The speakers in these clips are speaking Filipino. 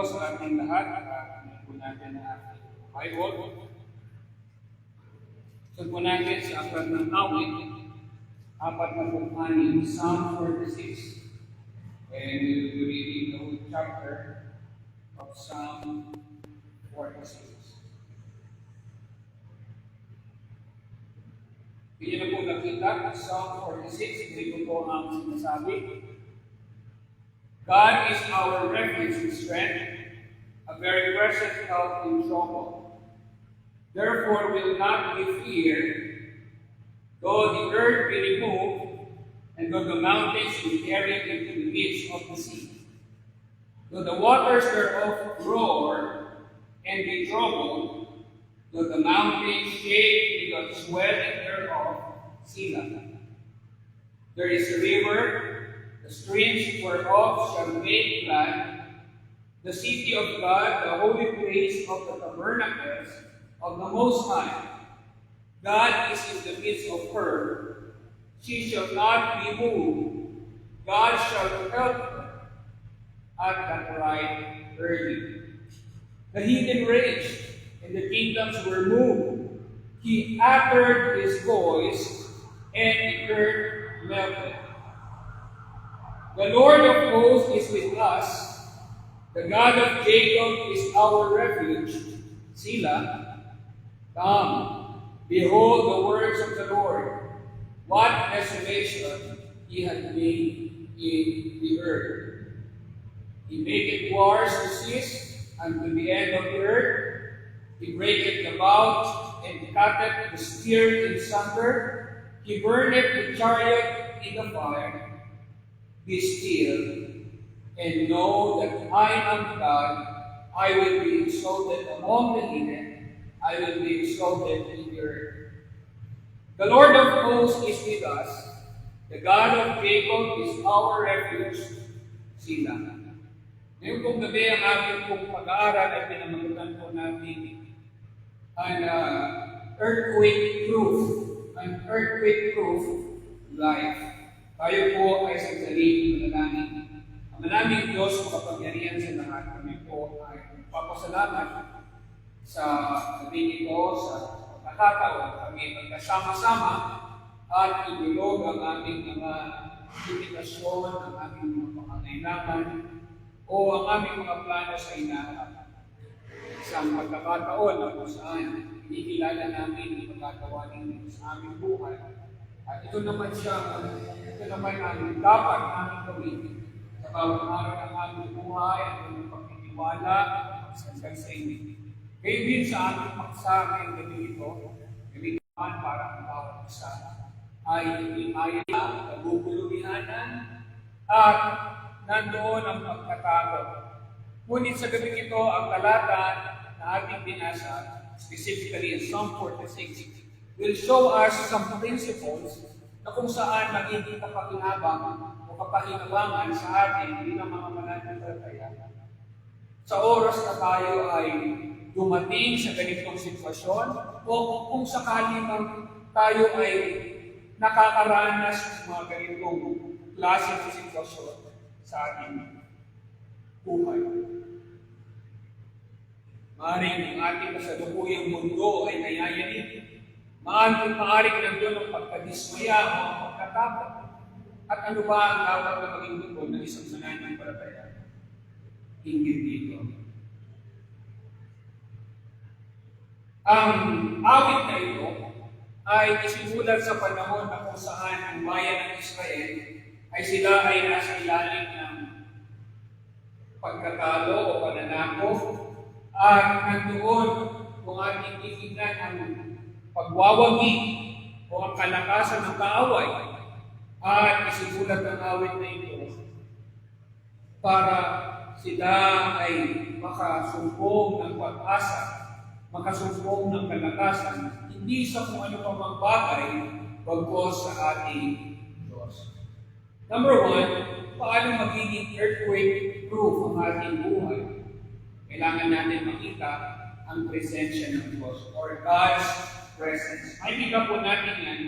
po sa ating lahat. Ano po natin na Bible. So po natin sa aklat ng awit, apat na pong anim, Psalm 46. And we will be reading the whole chapter of Psalm 46. Hindi na po nakita, Psalm 46, dito po ang sinasabi. God is our refuge and strength, a very present help in trouble. Therefore will not be feared, though the earth be removed, and though the mountains be carried into the midst of the sea. Though the waters thereof roar and be troubled, though the mountains shake the swelling thereof, Selah. There is a river, the streams whereof shall make glad, the city of God, the holy place of the tabernacles of the Most High. God is in the midst of her. She shall not be moved. God shall help her at that right early. The heathen raged, and the kingdoms were moved. He uttered his voice, and the earth melted. The Lord of hosts is with us. The God of Jacob is our refuge. Selah. Come, behold the words of the Lord. What desolation he hath made in the earth. He maketh wars to cease unto the end of the earth. He breaketh the bow and cutteth the spear in sunder. He burneth the chariot in the fire. Be still and know that I am God. I will be exalted among the heathen. I will be exalted in the earth. The Lord of hosts is with us. The God of Jacob is our refuge. Sila. Ngayon pong gabi ang ating pong pag-aaral ay pinamagutan po natin an uh, earthquake proof, an earthquake proof life. Tayo po ay sa sarili manalangin. Ang manaming Diyos makapangyarihan sa lahat. Kami po ay papasalamat sa gabi ito, sa pagkakataon. Kami magkasama-sama at idulog ang aming mga limitasyon, ang aming mga pangangailangan, o ang aming mga plano sa inaharap. Isang pagkakataon na kung saan inikilala namin ang pagkagawa ninyo sa aming buhay. At ito naman siya, ito naman ang dapat namin gawin sa bawat araw ng aming buhay, ang aming pagtitiwala, pagsasal sa inyo. Kayo sa aming paksa ngayong gabi ito, gabi naman para ang bawat isa ay hindi kaya nagugulubihanan at nandoon ang pagkatalo. Ngunit sa gabi ito, ang talata na ating binasa, specifically in Psalm 46, will show us some principles na kung saan magiging kapakinabang o kapakinabangan sa atin bilang mga mananampalataya. Sa oras na tayo ay dumating sa ganitong sitwasyon o kung sakali man tayo ay nakakaranas ng mga ganitong klase ng sitwasyon sa ating buhay. Maaaring ang ating kasalukuyang mundo ay nayayanig. Maaaring maaaring nandun ang pagkadismaya o ang pagkatakot. At ano ba ang dapat na maging mundo ng isang mananampalataya? Hindi dito. Ang awit na ito ay isinulat sa panahon na kung saan ang bayan ng Israel ay sila ay nasa ilalim ng pagkatalo o pananako at nandoon kung ating titignan ang pagwawagi o ang kalakasan ng kaaway at isinulat ang awit na ito para sila ay makasumpong ng pag-asa, makasumpong ng kalakasan, hindi sa kung ano pa mang bagay, bagkos sa ating Diyos. Number one, paano magiging earthquake-proof ang ating buhay? Kailangan natin makita ang presensya ng Diyos or God's presence. Makikita po natin yan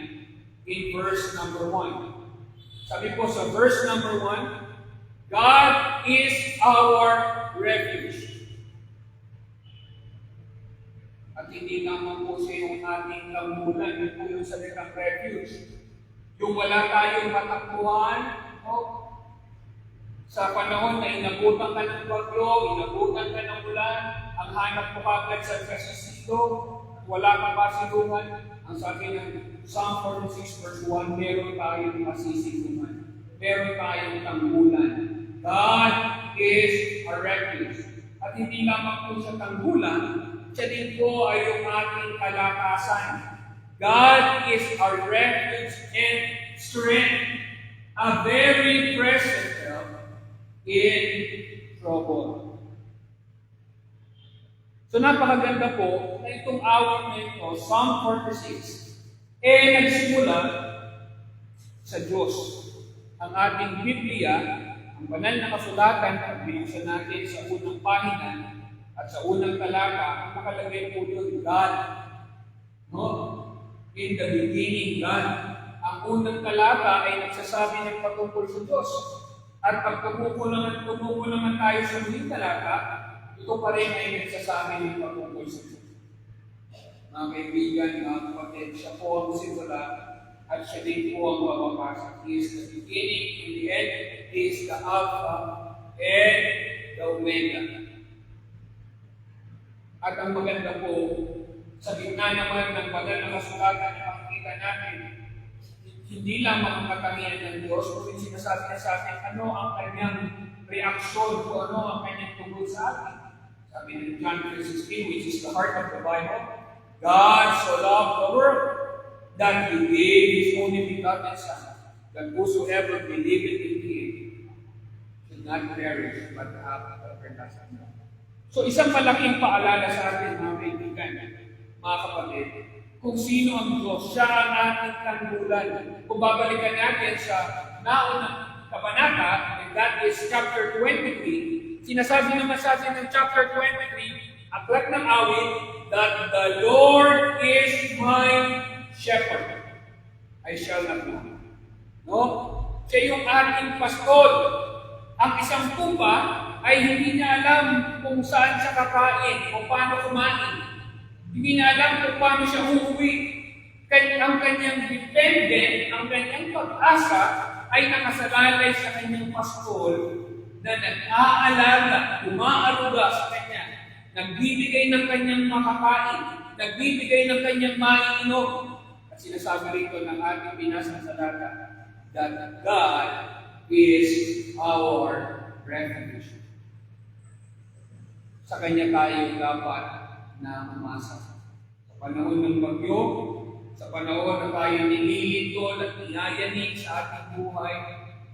in verse number 1. Sabi po sa verse number 1, God is our refuge. At hindi naman po siya yung ating lambunan, yun po yung salitang refuge. Yung wala tayong matakbuhan, o sa panahon na inabutan ka ng bagyo, inabutan ka ng ulan, ang hanap mo kagad sa kasasito, at wala kang pasilungan, ang sabi ng Psalm 46 verse 1, meron tayong masisilungan. Meron tayong tanggulan. God is a refuge. At hindi lamang po siya tanggulan, siya din po ay yung ating kalakasan. God is our refuge and strength, a very present help in trouble. So napakaganda po na itong awit na ito, Psalm 46, eh nagsimula sa Diyos. Ang ating Biblia, ang banal na kasulatan, binuksan natin sa unang pahina at sa unang talata, ang nakalagay po doon, God. No? In the beginning, God. Ang unang talata ay nagsasabi ng patungkol sa Diyos. At pag tumuko naman, tumuko naman tayo sa huling talata, ito pa rin ay nagsasabi ng patungkol sa Diyos. Mga kaibigan, mga kapatid, siya po ang simula at siya din po ang mababasak. He is the beginning and the end. He is the Alpha and the Omega. At ang maganda po, sa gitna naman ng banal na kasulatan na makikita natin, hindi lamang ang katangian ng Diyos, kundi sinasabi niya sa atin, ano ang kanyang reaksyon o ano ang kanyang tungkol sa atin. Sabi ng John 3.16, which is the heart of the Bible, God so loved the world that He gave His only begotten Son, that whosoever believeth in Him should not perish, but have everlasting life. So isang malaking paalala sa atin, mga kaibigan, mga kapatid, kung sino ang Diyos, siya ang ating tanggulan. Kung babalikan natin sa naunang kabanata, and that is chapter 23, sinasabi naman sa atin ng chapter 23, aklat ng awit, that the Lord is my shepherd. I shall not want. No? Siya yung ating pastol. Ang isang pupa ay hindi niya alam kung saan siya kakain, kung paano kumain. Hindi niya alam kung paano siya uuwi. Kaya ang kanyang dependent, ang kanyang pag-asa ay nakasalalay sa kanyang pastol na nag-aalaga, umaaruga sa kanya, nagbibigay ng kanyang makakain, nagbibigay ng kanyang maiinom. At sinasabi rito ng ating binasa sa data, that God is our refuge. Sa Kanya tayo dapat na umasa. Sa panahon ng bagyo, sa panahon na tayo nililito at niyayanig sa ating buhay,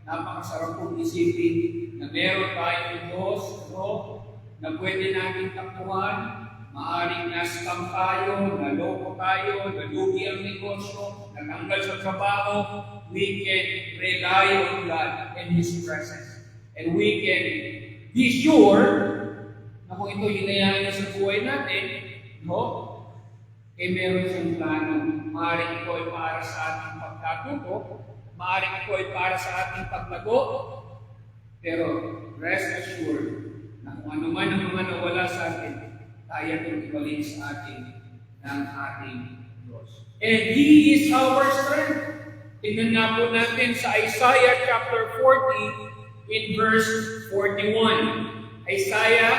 napakasarap kong isipin na meron tayong Diyos, no, na pwede natin takbuhan, Maaring na-scam tayo, naloko tayo, nalugi ang negosyo, natanggal sa trabaho, we can rely on God and His presence. And we can be sure na kung ito hinayaan niya sa buhay natin, no? Eh meron siyang plano. Maaring ito ay para sa ating pagkatuto, maaring ito ay para sa ating paglago, pero rest assured na kung ano man ang mga nawala sa atin, kaya itong ibalik sa atin ng ating Diyos. And He is our strength. Tingnan nga po natin sa Isaiah chapter 40 in verse 41. Isaiah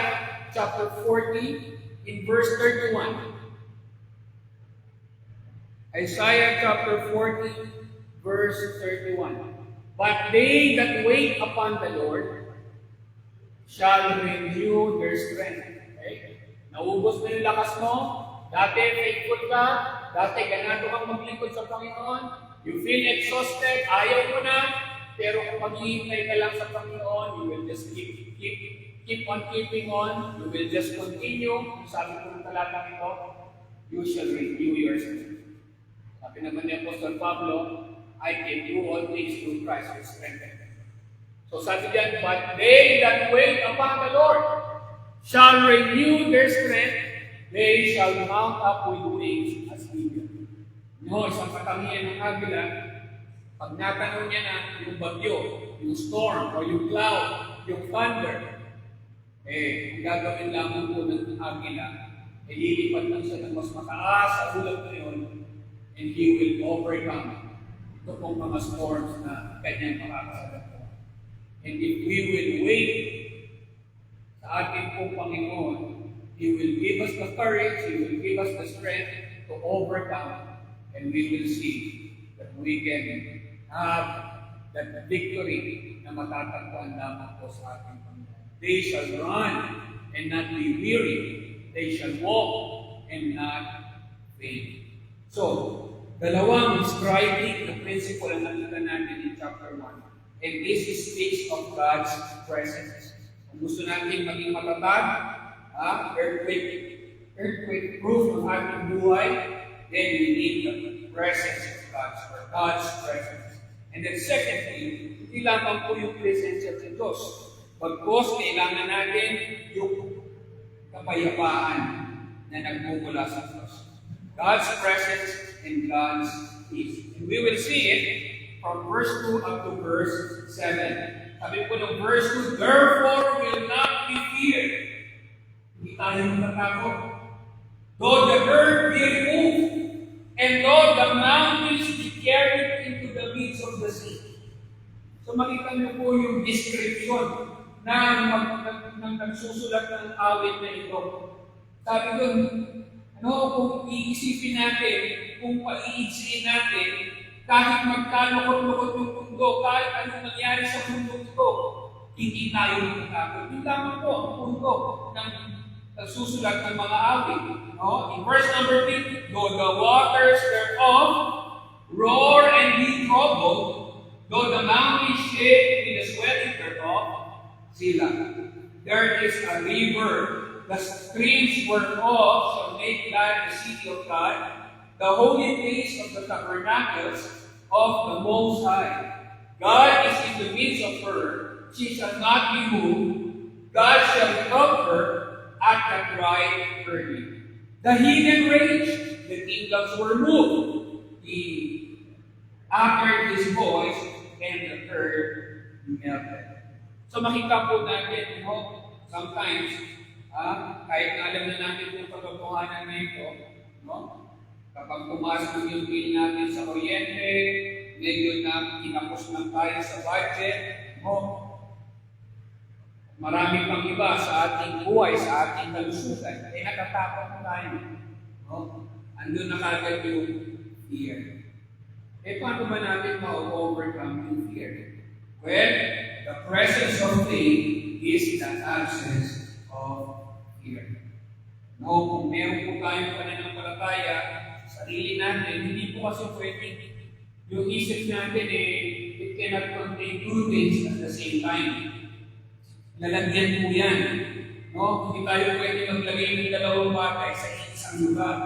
chapter 40 in verse 31. Isaiah chapter 40 verse 31. But they that wait upon the Lord shall renew their strength. Okay? Naubos na yung lakas mo. Dati faithful ka. Dati ganado kang maglingkod sa Panginoon. You feel exhausted. Ayaw mo na. Pero kung maghihintay ka lang sa Panginoon, you will just keep, keep, keep on keeping on. You will just continue. Sabi ko ng talatang ito, you shall renew your strength. Sabi naman ni Apostol Pablo, I can do all things through Christ who strengthens me. So sabi diyan, but they that wait upon the Lord shall renew their strength, they shall mount up with wings as eagles. No, isang katangian ng agila, pag natanong niya na yung bagyo, yung storm, o yung cloud, yung thunder, eh, ang gagawin lamang po ng agila, eh, lilipat lang siya ng mas mataas sa ulat na yun, and he will overcome ito pong mga storms na kanyang makakasagot. And if we will wait sa ating pong Panginoon, He will give us the courage, He will give us the strength to overcome, and we will see that we can have that victory na matatagpuan lamang po sa ating Panginoon. They shall run and not be weary. They shall walk and not faint. So, dalawang striking na principle ang nakita natin in chapter 1. And this speaks of God's presence. Kung gusto natin maging matatag, ah, earthquake, earthquake proof ng ating buhay, then we need the presence of God's or God's presence. And then secondly, hindi lamang po yung presence of Diyos. Pagkos kailangan natin yung kapayapaan na nagmumula sa Diyos. God's presence and God's peace. And we will see it from verse 2 up to verse 7. Sabi po ng verse 2, Therefore will not be feared. Hindi tayo matatakot. Though the earth be removed, and though the mountains be carried into the midst of the sea. So makita niyo po yung description na mag, nag, nag, nagsusulat ng awit na ito. Sabi doon, ano, kung iisipin natin, kung paiitsiin natin, kahit magkalukot-lukot yung mundo, kahit anong nangyari sa mundo ito, hindi tayo matatakot. Yun lamang po ang punto ng nagsusulat ng mga awit. No? In verse number 3, Though the waters thereof roar and be troubled, though the mountains shake with the swelling thereof, sila. There is a river, the streams whereof shall make glad the city of God, the holy place of the tabernacles of the Most High. God is in the midst of her, she shall not be moved, God shall help her at the cry early. The heathen raged, the kingdoms were moved. He uttered his voice, and the earth melted. So makita po natin, no, sometimes, ah, kahit alam na natin yung katotohanan na ito, no, kapag pumasok yung bill natin sa kuryente, medyo na kinapos lang tayo sa budget, no, marami pang iba sa ating buhay, sa ating kalusugan, eh natatakot na tayo. No? Andun na kagad yung fear. Eh paano ba natin ma-overcome yung fear? Well, the presence of faith is the absence of. No, kung meron po tayong pananampalataya sa sarili natin, hindi po kasi pwede yung isip natin eh, it cannot contain two things at the same time. Lalagyan po yan. No? Hindi tayo pwede maglagay ng dalawang bagay sa isang lugar.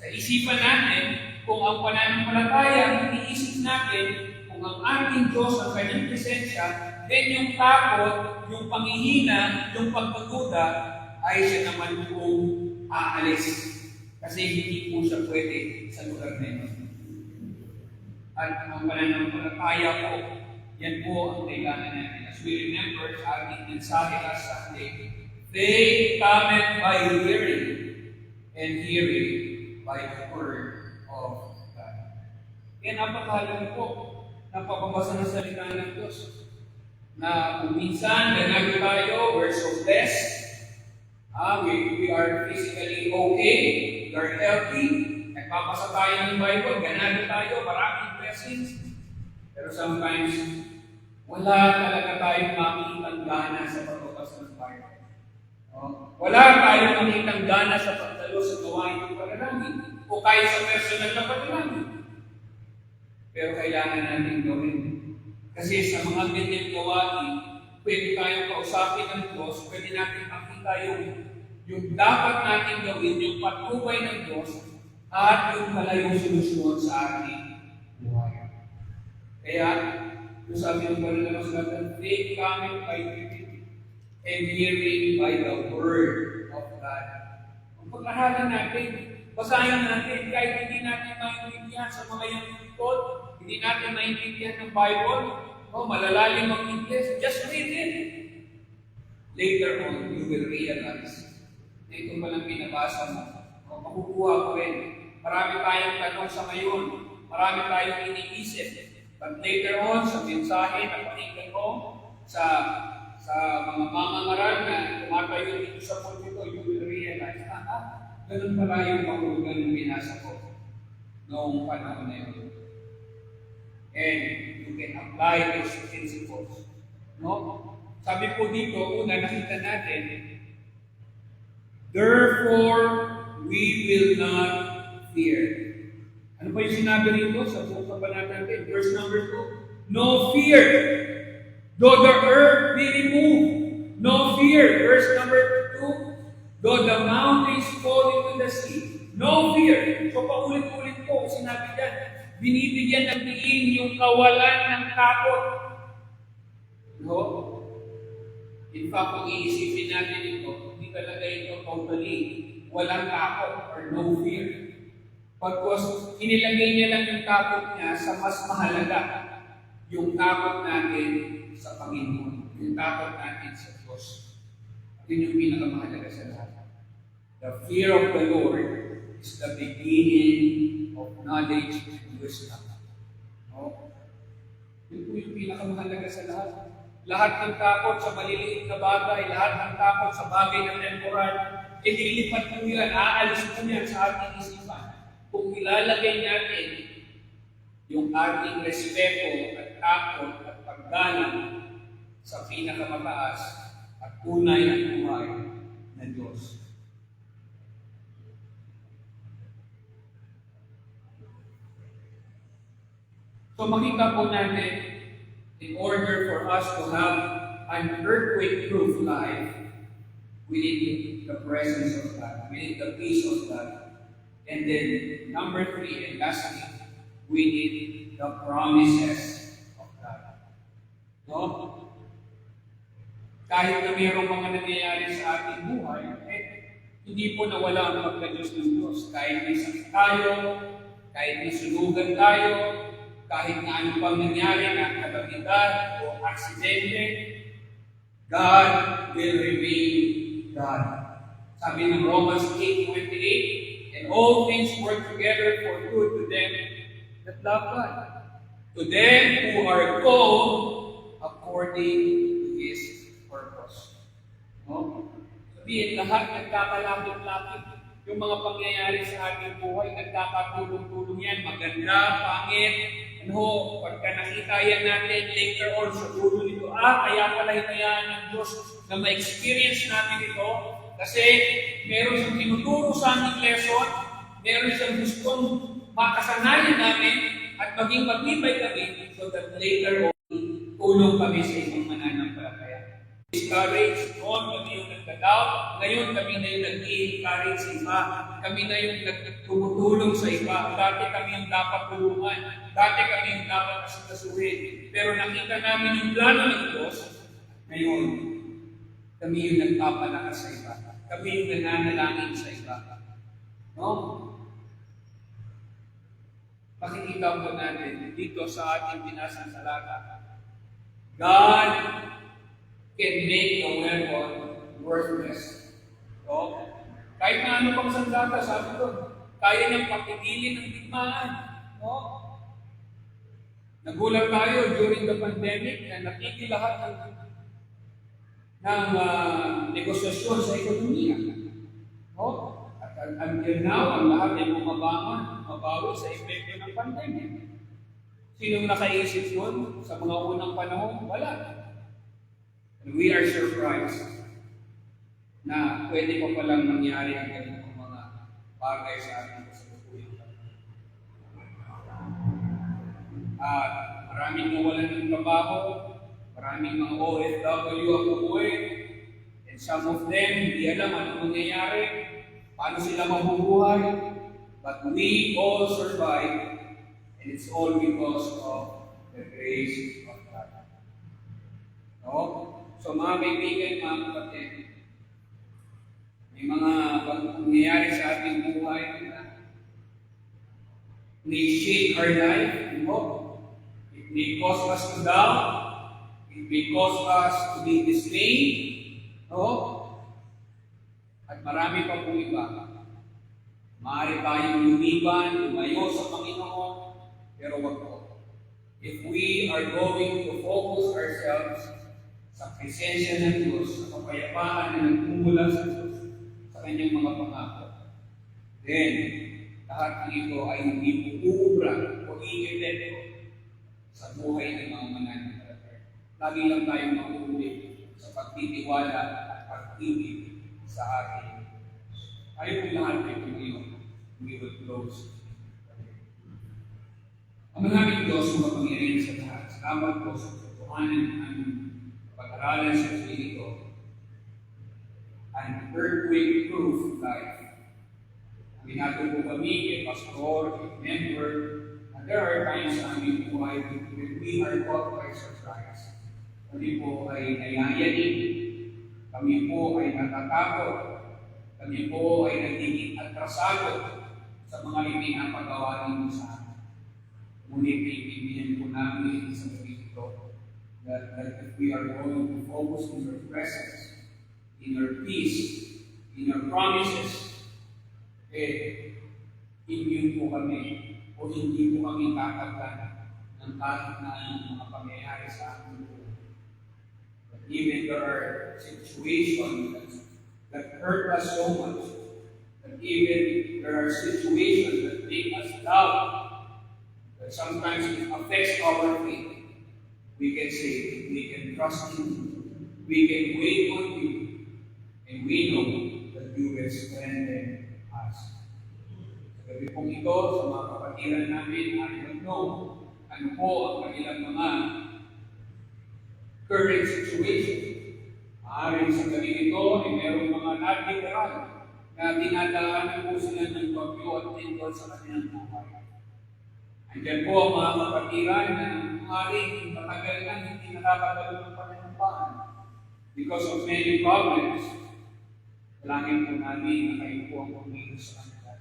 Sa isipan natin, kung ang pananampalataya, iniisip natin, kung ang ating Diyos ang kanyang presensya, then yung takot, yung panghihina, yung pagpaguda, ay siya naman pong aalis. Kasi hindi po siya pwede sa lugar na ito. At ang pananampalataya po, yan po ang kailangan natin. As we remember sa ating mensahe last Sunday, faith cometh by hearing, and hearing by the word of God. Kaya napakahalaga po, napapabasa ng salita ng Diyos. Na kung minsan, ganado tayo, we're so blessed, Ah, we, we are physically okay, we are healthy, nagpapasa tayo ng Bible, ganado tayo, maraming blessings. Pero sometimes, wala talaga tayong makikitang gana sa pagbabasa ng Bible. Oh, Wala tayong makikitang gana sa pagdalo sa gawain ng panalangin o kaya sa personal na panalangin. Pero kailangan natin gawin. Kasi sa mga ganyan gawain, pwede tayong kausapin ng Diyos, pwede natin makita yung, dapat natin gawin, yung patnubay ng Diyos, at yung malayong solusyon sa ating buhay. Kaya, yung sabi ng Panginoon sa natin, faith coming by hearing, and hearing by the word of God. Ang paglahalan natin, basahin natin, kahit hindi natin maintindihan sa mga yung tungkol, hindi natin maintindihan ng Bible, o malalalim ang English, just read it. Later on, you will realize na ito palang binabasa mo. O makukuha mo rin. Marami tayong tanong sa ngayon. Marami tayong iniisip. But later on, sa mensahe na pakinggan mo, sa sa mga mamangaral na tumatayo dito sa pulpito, you will realize, ah, ah, ganun pala yung mahulugan ng binasa ko noong panahon na yun. And you can apply those principles. No? Sabi po dito, una nakita natin, Therefore, we will not fear. Ano ba yung sinabi rito sa buong kabanata natin? Verse number 2. No fear. Though the earth be removed. No fear. Verse number 2. Though the mountains fall into the sea. No fear. So paulit-ulit po sinabi dyan. Binibigyan ng diin yung kawalan ng takot. No? In fact, kung iisipin natin ito, hindi talaga ito totally walang takot or no fear. Pagkos inilagay niya lang yung takot niya sa mas mahalaga, yung takot natin sa Panginoon, yung takot natin sa Diyos. Yun yung pinakamahalaga sa lahat. The fear of the Lord is the beginning of knowledge and wisdom. No? Yun po yung pinakamahalaga sa lahat. Lahat ng takot sa maliliit na bagay, lahat ng takot sa bagay ng temporal, ililipat mo yan, aalis mo yan sa ating isipan. Kung ilalagay natin yung ating respeto at takot at paggalang sa pinakamataas at tunay at buhay na Diyos. So makita po natin, in order for us to have an earthquake-proof life, we need the presence of God. We need the peace of God. And then, number three, and lastly, we need the promises of God. No? Kahit na mayroong mga nangyayari sa ating buhay, eh, hindi po nawala ang pagka-Diyos ng Diyos. Kahit may sakit tayo, kahit may sunugan tayo, kahit na ano pang nangyari na kalamidad o aksidente, God will remain God. Sabi ng Romans 8.28, And all things work together for good to them that love God. To them who are called according to His purpose. No? Sabihin, lahat nagkakalapit-lapit. Yung mga pangyayari sa ating buhay, nagkakatulong-tulong yan. Maganda, pangit. Ano, pagka nakita yan natin later on sa dulo nito, ah, kaya pala hinayaan ng Diyos na ma-experience natin ito. Kasi meron siyang tinuturo sa aming lesson, meron siyang gustong makasanayan namin at maging matibay kami so that later on, tulong kami sa ibang mananampalataya. Discourage, noon kami yung nagka-doubt, ngayon kami na yung nag-encourage sa iba, kami na yung nagtumutulong sa iba, dati kami yung dapat tulungan, dati kami yung dapat asikasuhin. Pero nakita namin yung plano ng Diyos, ngayon, kami yung nagpapalakas sa iba. Kami yung nananalangin sa iba. No? Pakikita po natin dito sa ating binasang salata. God can make a weapon worthless. No? Kahit na ano pang sandata, sabi ko, kaya niyang pakitilin ng digmaan. No? Nagulat tayo during the pandemic na natigil lahat ng ng uh, negosasyon sa ekonomiya. No? At un- until now, ang lahat ay bumabangon, mabawi sa epekto ng pandemic. Sinong nakaisip yun sa mga unang panahon? Wala. And we are surprised na pwede pa palang mangyari ang ganitong mga bagay sa ating kasalukuyan. At maraming nawalan ng trabaho, maraming mga OFW ang umuwi, and some of them hindi alam ano mangyayari, paano sila mabubuhay, but we all survive, and it's all because of the grace of God. No? So mga kaibigan, mga kapatid, may mga pangyayari sa ating buhay na may shake our life, you know? It may cause us to doubt. It may cause us to be dismayed. No? At marami pa pong iba. Maaari tayong lumiban, lumayo sa Panginoon, pero wag po. If we are going to focus ourselves sa presensya ng Diyos, sa kapayapaan na nagmumula sa kanyang mga pangako, then, lahat ng ito ay hindi uubra o i-epekto sa buhay ng mga mananampalataya. Lagi lang tayong makuhuli sa pagtitiwala at pag-ibig sa ating. Tayo po lahat ay Panginoon. We will close. Ang maraming Diyos mga pangyarihan sa lahat. Salamat po sa katotohanan ng pag-aralan sa Espiritu. An earthquake-proof life. Binago po kami kay pastor, kay member, and there are times sa aming buhay when we are caught by surprise. Kami po ay nayayanin, kami po ay natatakot, kami po ay nagiging atrasado sa mga ipinapagawa ninyo sa amin. Ngunit naiintindihan po namin sa Kristo that, that if we are going to focus on your presence, in your peace, in your promises, eh, immune po kami o hindi po kami kakagana ng kahit na anong mga pangyayari sa ating buhay. But even there are situations that, that hurt us so much, that even there are situations that make us doubt, that sometimes it affects our faith, we can say, we can trust you, we can wait on you, and we know that you will strengthen us. Sa gabi pong ito, sa mga kapatiran namin, I don't know ano po ang kanilang mga current situation. Maaaring sa gabi ito, ay merong mga natirahan na dinadaanan po sila ng bagyo at tindol sa kanilang buhay. Andiyan po ang mga kapatiran na maaaring matagal na hindi nakakadalo ng pananampahan because of many problems. Langin po namin na kayo po ang pumilos sa kanila.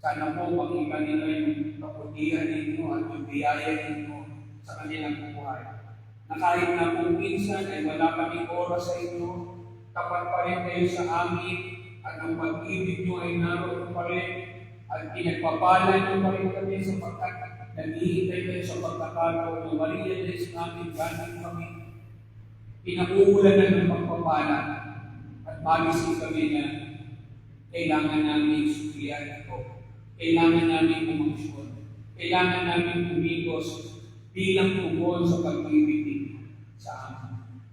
Sana po makita nila yung kaputihan ninyo at yung biyaya ninyo sa kanilang buhay. Na kahit na kung minsan ay wala kaming oras sa inyo, tapat pa rin kayo sa amin at ang pag-ibig nyo ay naroon pa rin at pinagpapala nyo pa rin kami sapagkat naghihintay kayo sa pagkakataon na marirealize namin galing kami. Pinag-uulan ng pagpapala magising kami na kailangan namin suklian ito. Kailangan namin umaksyon. Kailangan namin umigos bilang tugon sa pag-ibig sa amin.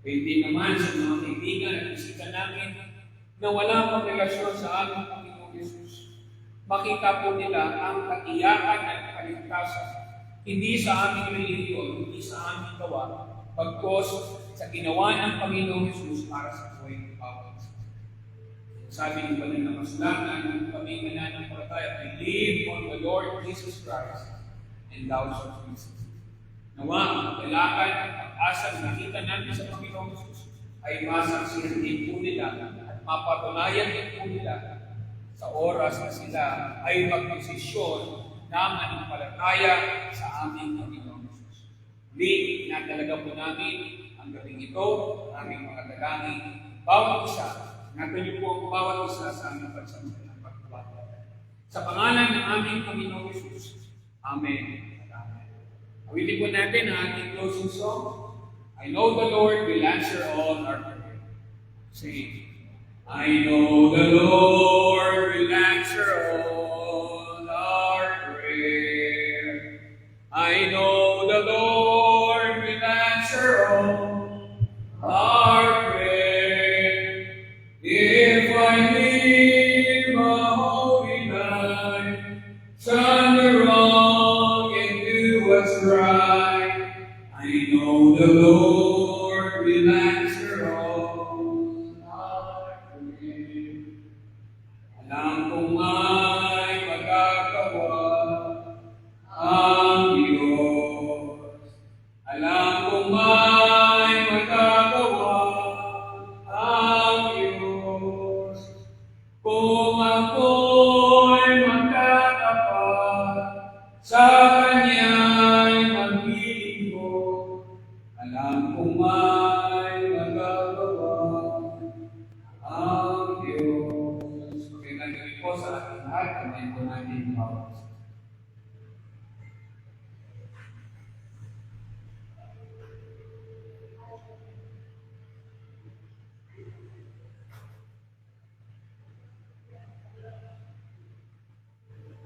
Pwede naman sa mga kaibigan at bisita namin na wala pang relasyon sa aming Panginoon Yesus. Makita po nila ang katiyakan at kaligtasan hindi sa aming relihiyon, hindi sa aming gawa, pagkos sa ginawa ng Panginoong Yesus para sa buhay ng bawat isa. Sabi ng banal na kasulatan ng kami mananampalataya, believe on the Lord Jesus Christ and thou shalt be. Nawa, ang kailangan at pag-asa na nakita natin sa Panginoong Jesus ay masaksihan din po nila at mapatunayan din po nila sa oras na sila ay magdesisyon na mananampalataya sa aming Panginoong Jesus. Muli, natalaga po namin ang gabing ito, aming mga dalangin, bawat isa, niyo po ang bawat isa sa aming pagsasalang pagkabata. Sa pangalan ng aming Panginoong Jesus. Amen. Awitin po natin ang ating closing song. I know the Lord will answer all our prayer. Say, I know the Lord will answer all Ang.